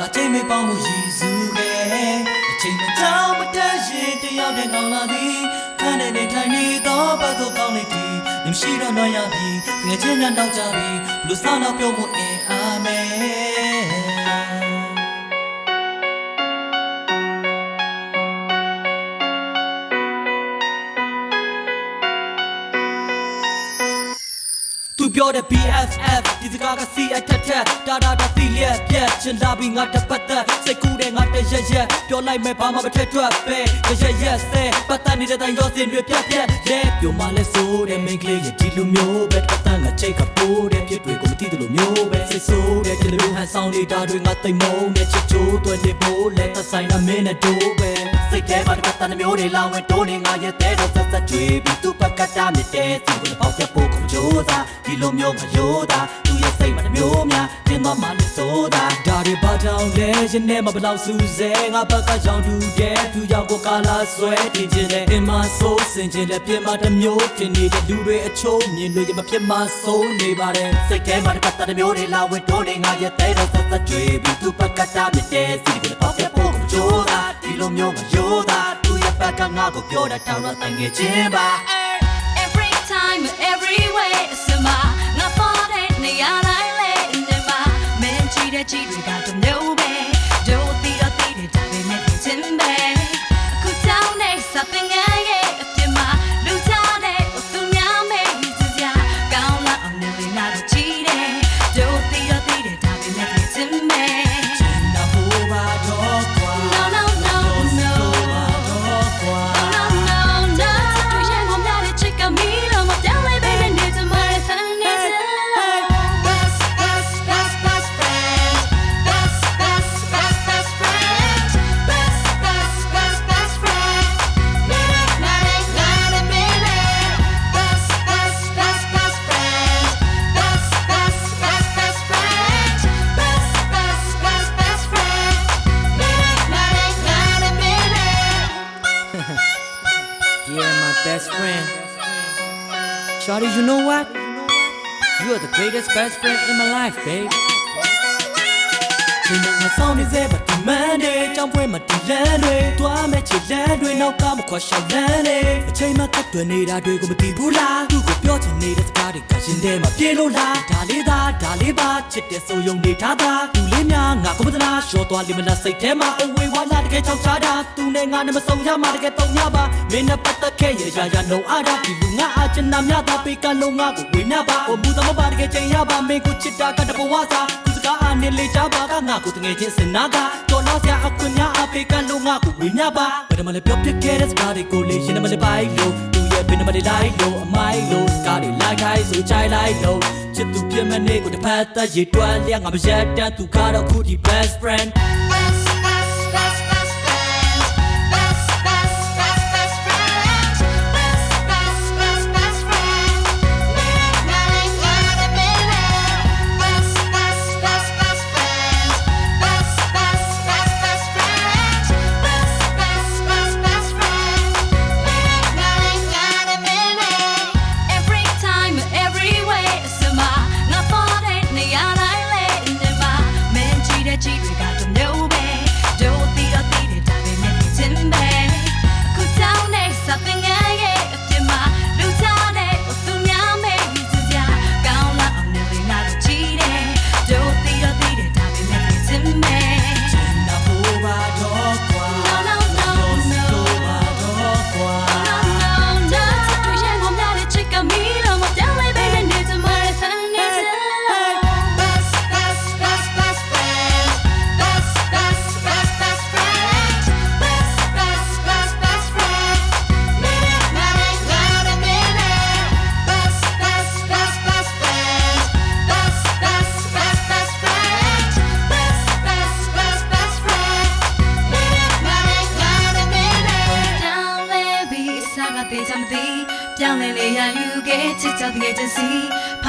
ဒါချိန်မေပေါင်းမှုရည်စူးခဲ့အချိန်မကြောင်မတက်ရင်တယောက်တည်းကောင်းလာသည်ခန်းနဲ့နေထိုင်နေတော့ဘတ်သို့ကောင်းနေသည်မြရှိတော့နှွားရပြီငယ်ချင်းများနောက်ကြပြီလူစားတော့ပြုံးမှု ပြောတဲ့ BFF ဒီစကားကစီအထက်ထက်တာတာတာစီလျက်ပြက်ချင်လာပြီးငါတစ်ပတ်သက်စိတ်ကူးတဲ့ငါတရရက်ပြောလိုက်မယ်ဘာမှမထက်ထွက်ပဲရရက်ရက်စဲပတ်သက်နေတဲ့တိုင်ရောစင်တွေပြက်ပြက်လဲပြောမှလဲဆိုတဲ့မိန်းကလေးရဲ့ဒီလိုမျိုးပဲပတ်သက်ငါချိတ်ကပိုးတဲ့ဖြစ်တွေကိုမသိတယ်လို့မျိုးပဲစိတ်ဆိုးတဲ့ဒီလိုဟန်ဆောင်နေတာတွေငါသိမ့်မုန်းတဲ့ချစ်ချိုးသွဲနေဖို့လဲသက်ဆိုင်တာမင်းနဲ့တို့ပဲ စိတ်ထဲမှာတစ်ပတ်သက်မျိုးတွေလောင်းဝင်တိုးနေငါရဲ့တဲ့တော့ဆက်ဆက်ကြွေးပြီးသူ့ဘက်ကတာမြစ်တဲ့စီကိုပေါက်တဲ့ပို့ကိုကြိုးစားဒီလိုမျိုးမယိုးတာသူရဲ့စိတ်မှာတစ်မျိုးများတင်းသွားမှလည်းဆိုတာဒါတွေဘာကြောင့်လဲရင်ထဲမှာဘလောက်စူးစဲငါဘက်ကကြောင်တူတဲ့သူရောက်ကိုကာလာဆွဲတင်ခြင်းနဲ့အင်မဆိုးစင်ခြင်းနဲ့ပြင်မတစ်မျိုးတင်နေတဲ့လူတွေအချိုးမြင်လို့ရမဖြစ်မဆိုးနေပါတယ်စိတ်ထဲမှာတစ်ပတ်သက်တစ်မျိုးတွေလာဝင်တိုးနေငါရဲ့တဲ့တော့ဆက်ဆက်ကြွေးပြီးသူ့ဘက်ကတာမြစ်တဲ့စီကိုပေါက်တဲ့ပို့ကိုကြိုးစားဒီ လိုမျိုးမယိုးတာသူရဲ့ဘက်ကငါကိုပြောတာတောင်းတော့တိုင်ငယ်ခြင်းပါ Every time, every way, summa. Na fare ne ya lai le ne ma. Men chi de chi de ga to no be. You are the greatest best friend in my life, babe. ဒီမှာငါဆောင်နေစေပါဒီ မန်ဒေးကြောင်းပွဲမှာဒီလန်းတွေတွားမဲ့ချစ်လန်းတွေနောက်ကမခွာရှောက်လန်းလေအချိန်မှကတ်တွယ်နေတာတွေကိုမသိဘူးလားသူ့ကိုပြောချင်နေတဲ့စကားတွေကရှင်ထဲမှာပြေလို့လားဒါလေးသာဒါလေးပါချစ်တဲ့ဆိုယုံနေထားတာသူလေးများငါကမ္မဒနာရှော့သွားလိမလားစိတ်ထဲမှာအဝေးဝါလာတကယ်ချောက်ချတာသူနဲ့ငါနဲ့မဆုံရမှာတကယ်တော့ညပါမင်းနဲ့ပတ်သက်ခဲ့ရရရနှုံအားတာဒီလူငါအချင်နာမြတာပေကလုံးငါကိုဝေမျှပါဟိုမူသမပါတကယ်ချိန်ရပါမင်းကိုချစ်တာကတဘဝစာသူစ ကားအနေလေးချပါကငါကိုတငယ်ချင်းစင်နာကတော်လို့စရာအခွင့်များအဖေကလုံးငါကိုဝေမျှပါဘယ်တော့မှလည်းပြောပြခဲ့တဲ့စကားတွေကိုလေရှင်းမလည်းပိုက်လို့သူရဲ့ဘယ်နှမလေးလိုက်လို့အမိုက်လို့စကားတွေလိုက်ခိုင်းဆိုချိုင်လိုက်လို့ချစ်သူပြမနေကိုတစ်ဖက်သက်ရေတွန်းလျက်ငါမရက်တန်းသူကတော့ခုဒီ best friend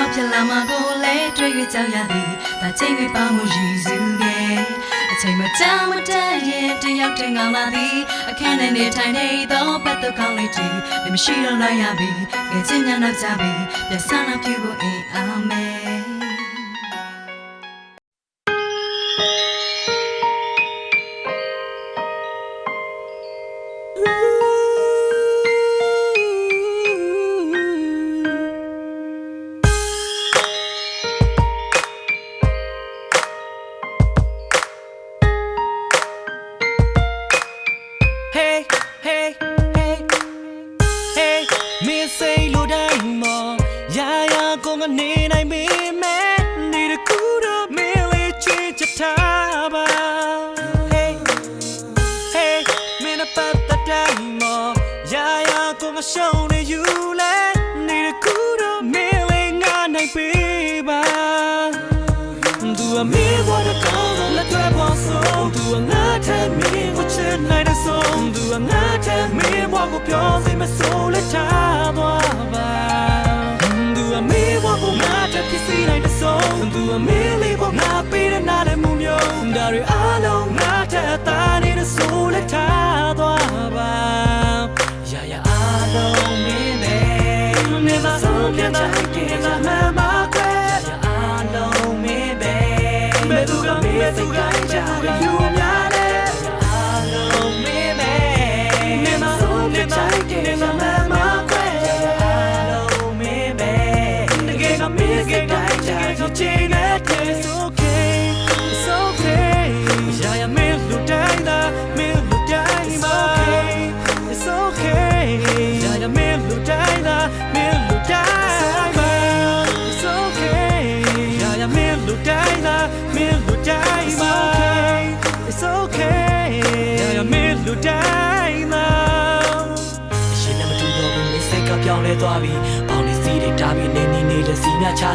ဖောက်ပြလာမှာကိုလဲတွေ့ရကြောင်ရသည်ဒါချိန်တွေပေါင်းမှုရည်စုခဲ့အချိန်မတမ်းမတမ်းရင်တယောက်တင်ကောင်းလာသည်အခန်းထဲနေထိုင်နေသောပတ်သက်ကောင်းလေးကြီးလည်းမရှိတော့လိုက်ရပြီငယ်ချင်းများနောက်ကြပြီပြန်ဆန်းလာပြဖို့အင်အားမဲ Hey ကိုငနေနိုင်မေမဲနေတကူတော့မင်းလေးချစ်ချထားပါ Hey hey မင်းအပတ်တတိုင်းမရာရာကိုငရှုံးနေယူလဲနေတကူတော့မင်းလေးငါနိုင်ပေးပါသူအမေဘောတကောင်းလက်တွေပေါ်ဆုံးသူအငါထဲမင်းကိုချစ်နိုင်တဲ့ဆုံးသူအငါထဲမင်းဘောကိုပြောစီမဆိုး ဆုံးသူအမေလေးဘောငါပေးတဲ့နားတဲ့မှုမျိုးဒါတွေ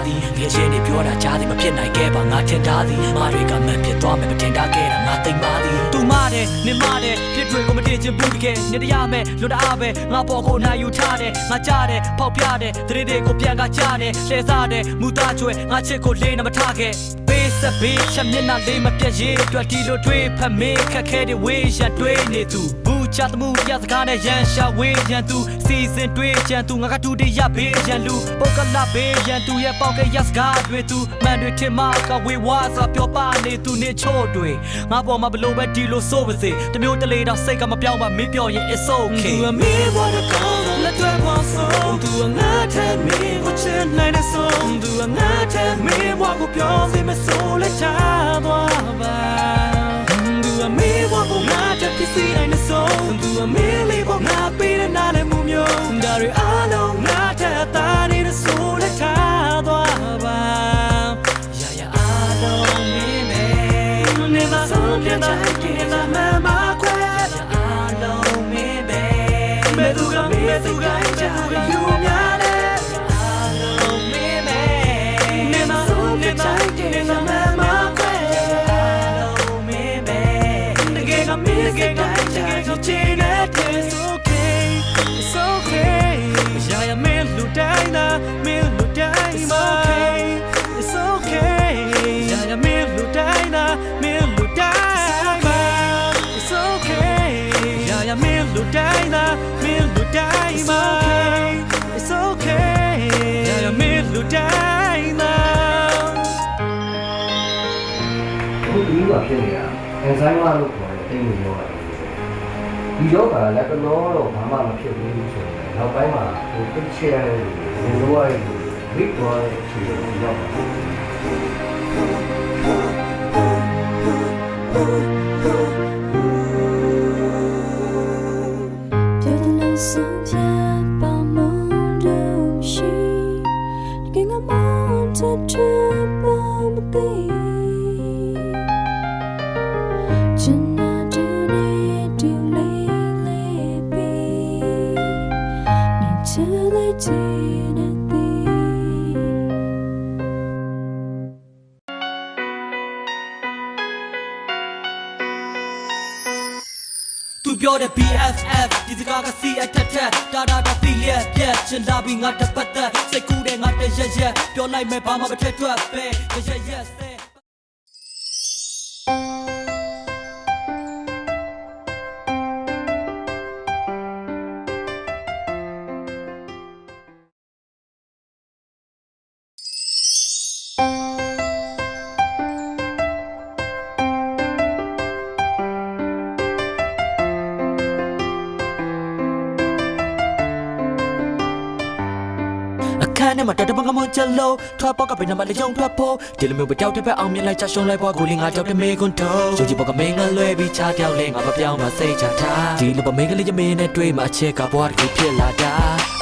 သည်ငယ်ချင်းတွေပြောတာကြားသည်မဖြစ်နိုင်ခဲ့ပါငါထင်ထားသည်မာတွေကမှန်ဖြစ်သွားမယ်မထင်ထားခဲ့တာငါသိမ့်ပါသည်သူမတဲ့နင်မတဲ့ဖြစ်တွေကိုမတည်ချင်ဘူးတကယ်နေတရားမဲ့လွတ်တအားပဲငါပေါ်ကိုနိုင်ယူထားတယ်ငါကြားတယ်ပေါက်ပြတယ်တရေတွေကိုပြန်ကကြားတယ်လှဲစားတယ်မူသားကျွဲငါချစ်ကိုလေးနမထားခဲ့ပေးဆက်ပေးချက်မျက်နှာလေးမပြတ်ရေးအတွက်ဒီလိုတွေးဖက်မေးခက်ခဲတဲ့ဝေးရတွေးနေသူဘူး ချသမှုပြစကားနဲ့ရန်ရှာဝေးရန်သူစီစဉ်တွေးချန်သူငါကတူတရဘေးရန်လူပုတ်ကလဘေးရန်သူရဲ့ပေါက်ကရစကားတွေသူမန်တွေထင်မကဝေဝါစာပြောပါနေသူနေချို့တွေငါပေါ်မှာဘလို့ပဲဒီလိုဆိုပါစေတမျိုးတလေတော့စိတ်ကမပြောင်းပါမင်းပြောရင် it's okay သူအမေဘောတကောင်းလက်တွေပေါ်ဆုံးသူငါထဲမင်းကိုချစ်နိုင်တဲ့ဆုံးသူငါထဲမင်းဘောကိုပြောစီမဆိုးလက်ချ ဒါတွေအားလုံးငါထဲတာနေတဲ့ဆိုးလက်ချသွားပါရာရာအားလုံးမင်းပဲနေမဆုံးပြန်တဲ့ကိစ္စမှမခွဲအားလုံးမင်းပဲမေသူကမေသူကကြရယူများလေအားလုံးမင်းပဲနေမဆုံးပြန်တဲ့ကိစ္စမှမခွဲအားလုံးမင်းပဲတကယ်ကမင်းကတိုင်း It's okay ရာရာမင်းလူတိုင်းသာမင်းလူတိုင်းမှာ It's okay ရာရာမင်းလူတိုင်းသာမင်းလူတိုင်းမှာ It's okay ရာရာမင်းလူတိုင်းသာမင်းလူတိုင်းမှာ It's okay ရာရာမင်းလူတိုင်းသာအခုဒီကဖြစ်နေတာအန်ဇိုင်းမလို့ခေါ်တဲ့အိမ်မျိုးရော ဒီယောဂလည်းကလောတော့ဘာမှမဖြစ်ဘူးဆိုရင်နောက်ပိုင်းမှာဟိုတစ်ချက်ရတဲ့ ပြောတဲ့ BFF ဒီစကားကစီအထက်ထက်တာတာတာသိလျက်ပြက်ချင်လာပြီးငါတစ်ပတ်သက်စိတ်ကူးတဲ့ငါတရရက်ပြောလိုက်မယ်ဘာမှမထက်ထွက်ပဲရရက် နဲ့မှာတတပကမချလို့ထွက်ပေါက်ကပြနမလေးကြောင့်ထွက်ဖို့ဒီလိုမျိုးပတောက်တဲ့ဘက်အောင်မြင်လိုက်ချရှုံးလိုက်ပွားကိုလေးငါကြောက်တဲ့မေကွန်တော့ယူကြည့်ပေါက်ကမင်းကလွဲပြီးချပြောင်းလဲငါမပြောင်းမစိတ်ချထားဒီလိုပမင်းကလေးချမင်းနဲ့တွေ့မှအချက်ကဘွားတစ်ခုဖြစ်လာတာ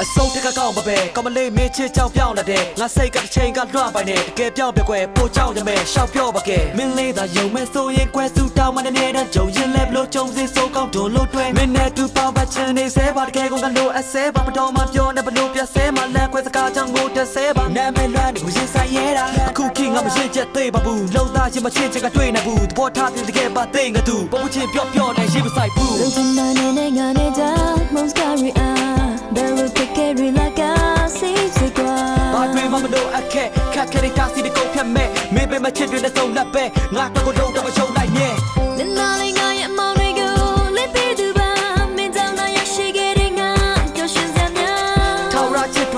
အစုံတကကောင်းပပဲကမလေးမေးချစ်ကြောက်ပြောင်းလာတဲ့ငါစိတ်ကတစ်ချိန်ကလွှပိုင်နေတကယ်ပြောင်းပြကွယ်ပို့ကြောက်ရမယ်ရှောက်ပြောပါကဲမင်းလေးသာယုံမဲ့ဆိုရင်ကွယ်စုတောင်းမနေတဲ့တဲ့ဂျုံရင်လဲဘလို့ကြုံစီစိုးကောင်းဒုံလို့တွဲမင်းနဲ့တူပေါ င်းပတ်ချင်နေစဲပါတကယ်ကုန်ကလို့အစဲပါမတော်မပြောနဲ့ဘလို့ပြဆဲမလန်ခွဲစကားကြောင့်ငိုတက်ဆဲပါနာမည်လွမ်းကိုရင်ဆိုင်ရဲတာအခုခေတ်ငါမရှင်းချက်သေးပါဘူးလုံသားချင်းမချင်းချက်ကတွေ့နေဘူးတဘောထားတဲ့တကယ်ပါသိငါသူပုံချင်းပြော့ပြော့နဲ့ရေးမဆိုင်ဘူး Don't you know that I got it down Most carry on There will take it like a sea to go ဘာတွေမှမလို့အခက်ခက်ခဲတဲ့တာစီတကုတ်ဖြတ်မဲ့မင်းပဲမချစ်တွေနဲ့စုံလက်ပဲငါတော့ကို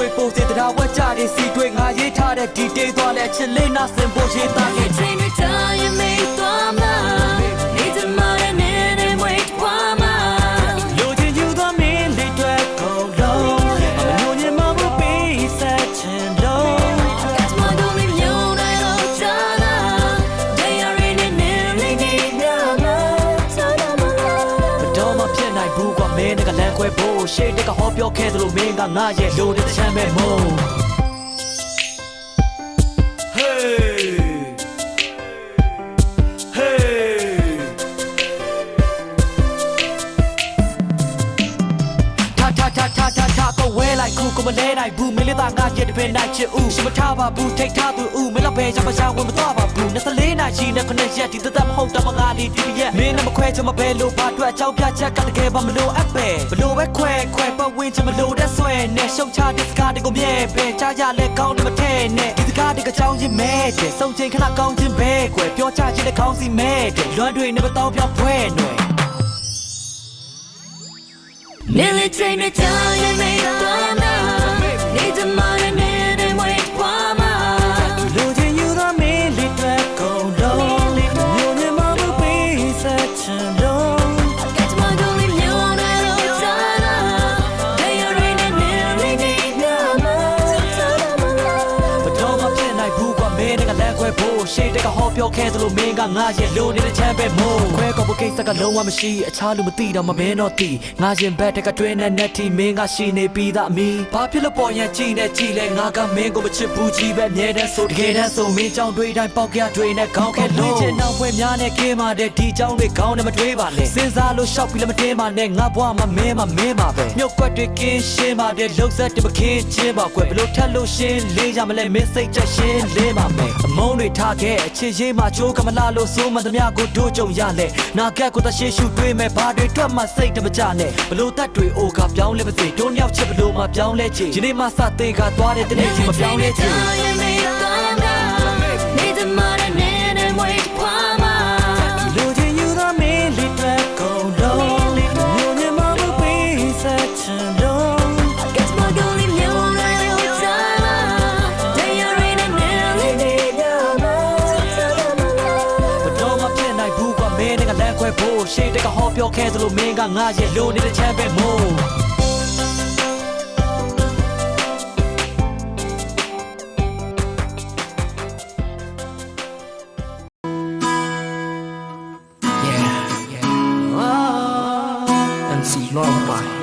တွေပို့စေတရားဝက်ကြတဲ့စီတွေငါရေးထားတဲ့ဒီတေးသွားလဲချစ်လေးနာစင်ဖို့ရေးသားခဲ့ Train your time you make ဖို့ရှေ့တက်ကဟောပြောခဲ့သလိုမင်းကငါရဲ့လိုတဲ့ချမ်းပဲမို့ Hey Hey ထာထာထာထာထာထာကိုဝဲလိုက်ခုကိုမလဲနိုင်ဘူး မင်းလေးသားငါရဲ့တပင်နိုင်ချစ်ဦးရှင်မထားပါဘူးထိတ်ထားသူဦးမင်းလည်းပဲရမရှာဝင်မတော့ပါဘူး24နာရီနဲ့9ရက်ဒီသက်သက်မဟုတ်တော့မငါဒီဒီရက်မင်းနဲ့မခွဲချင်မပဲလို့ဘာအတွက်အကြောင်းပြချက်ကတကယ်ပါမလို့အပ်ပဲဘလို့ပဲခွဲခွဲပတ်ဝင်းချင်မလို့တဲ့ဆွဲနဲ့ရှုံချတဲ့စကားတွေကိုမြဲပဲကြားရလဲကောင်းတယ်မထဲနဲ့ဒီစကားတွေကကြောင်းချင်းမဲတဲ့စုံချင်းခဏကောင်းချင်းပဲကွယ်ပြောချချင်းတဲ့ကောင်းစီမဲတဲ့လွမ်းတွေနဲ့မတော့ပြောင်းဖွဲနွယ် Nearly train the time you make drama တက်ကဟောပြောခဲ့သလိုမင်းကငါရဲ့လိုနေတဲ့ချမ်းပဲမို့ခွဲကောပကိစ္စကလုံးဝမရှိအခြားလူမသိတော့မမင်းတော့သိငါရင်ဘက်တက်ကတွင်းနဲ့နဲ့တီမင်းကရှိနေပြီးသားအမီဘာဖြစ်လို့ပေါ်ရန်ကြည့်နေကြည့်လဲငါကမင်းကိုမချစ်ဘူးကြီးပဲမြဲတဲ့ဆိုတကယ်တမ်းဆိုမင်းကြောင့်တွေးတိုင်းပေါက်ကြတွေနဲ့ခေါင်းခဲလို့ချင်တော့ဖွင့်များနဲ့ခင်းပါတဲ့ဒီကြောင့်တွေခေါင်းနဲ့မတွေးပါနဲ့စဉ်းစားလို့ရှောက်ပြီးလည်းမတင်းပါနဲ့ငါဘွားမမင်းမမင်းပါပဲမြုပ်ကွက်တွေကင်းရှင်းပါတဲ့လုံဆက်တမခင်းချင်းပါကွယ်ဘလို့ထက်လို့ရှင်းလေးရမလဲမင်းစိတ်ချက်ရှင်းလေးပါမယ်အမုန်းတွေထားခဲ့အချစ်ရေးမှာချိုးကမလာလို့စိုးမသမျှကိုတို့ကြုံရလဲနာကက်ကိုတရှိရှုတွေးမဲ့ဘာတွေထွက်မှစိတ်တမကြနဲ့ဘလို့တက်တွေအိုကပြောင်းလဲမသိတို့နှစ်ယောက်ချစ်ဘလို့မှပြောင်းလဲချေဒီနေ့မှစသေးကသွားတဲ့တနေ့ချင်းမပြောင်းလဲချေ you ရှေ့တက်ကဟောပြောခဲ့သလိုမင်းကငါရဲ့လိုနေတဲ့ချမ်းပဲမို့ MC Long by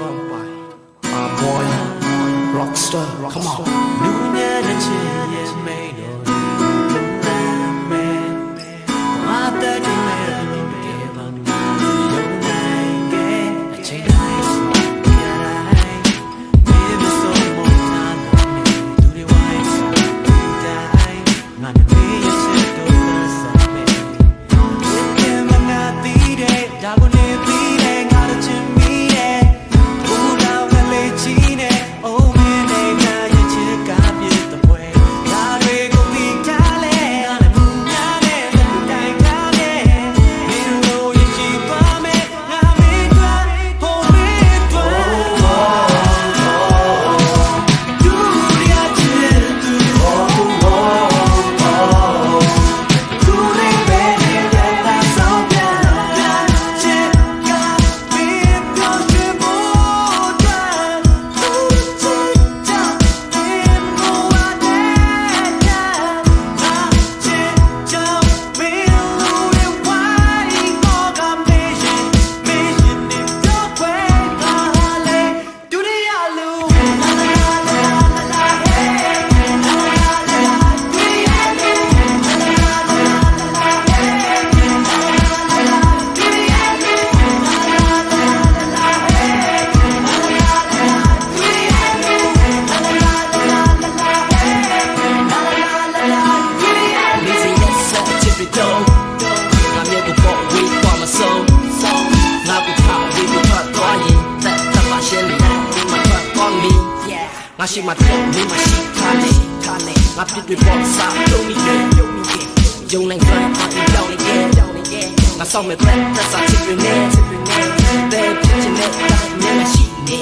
ရှိမှပြောင်းနေမှရှိထားနေထားနေငါပြစ်တွေပေါ်စားပြုံးနေတယ်ပြုံးနေတယ်ယုံနိုင်ကြအောင်ပြောင်းနေတယ်ပြောင်းနေတယ်ငါဆောင်မဲ့သက်သက်စာချစ်တွေနဲ့ချစ်တွေနဲ့တဲ့ဖြစ်ချင်တဲ့တိုင်းမျက်နှာရှိနေ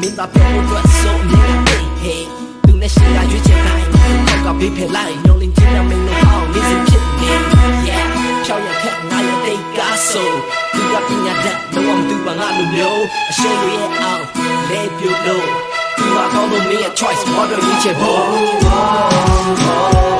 မင်းသားပြောလို့တော့ဆိုနေတယ် hey သူနဲ့ရှိတာရွေးချယ်တိုင်းခောက်ကဘေးဖယ်လိုက်ညိုလင်းချင်းနဲ့မင်းတို့အောင်နေစဉ်ဖြစ်နေ yeah ဖြောင်းရခက်ငါရဲ့တိတ်ကားဆိုသူကပညာတတ်လုံးဝမသူပါငါလိုမျိုးအရှုံးရဲ့အောင်လဲပြလို့ သူကကောင်းလို့မင်းရဲ့ choice model ရွေးချယ်ဖို့